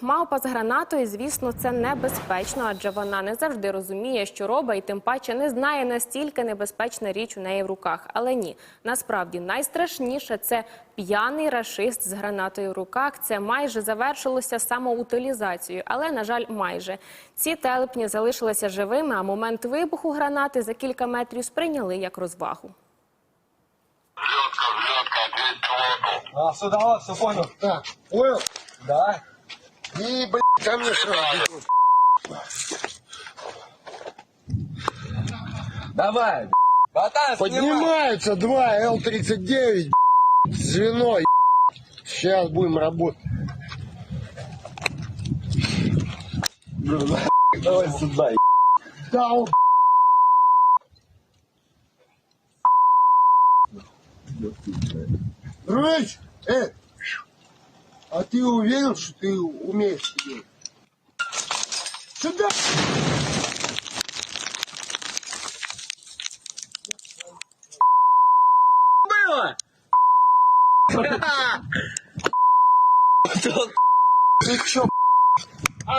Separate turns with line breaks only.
Мавпа з гранатою, звісно, це небезпечно, адже вона не завжди розуміє, що робить, і тим паче не знає настільки небезпечна річ у неї в руках. Але ні, насправді найстрашніше це п'яний рашист з гранатою в руках. Це майже завершилося самоутилізацією, але на жаль, майже ці телепні залишилися живими. А момент вибуху гранати за кілька метрів сприйняли як розвагу.
А, все, давай, все понял.
Так, понял?
Да.
И, блядь, ко мне сразу.
Давай. Братан, снимай.
Поднимаются два Л-39, звено, Сейчас будем работать.
Давай сюда.
Да, он, Рысь, э, а ты уверен, что ты умеешь сидеть? Сюда!
Было.
Ты чё,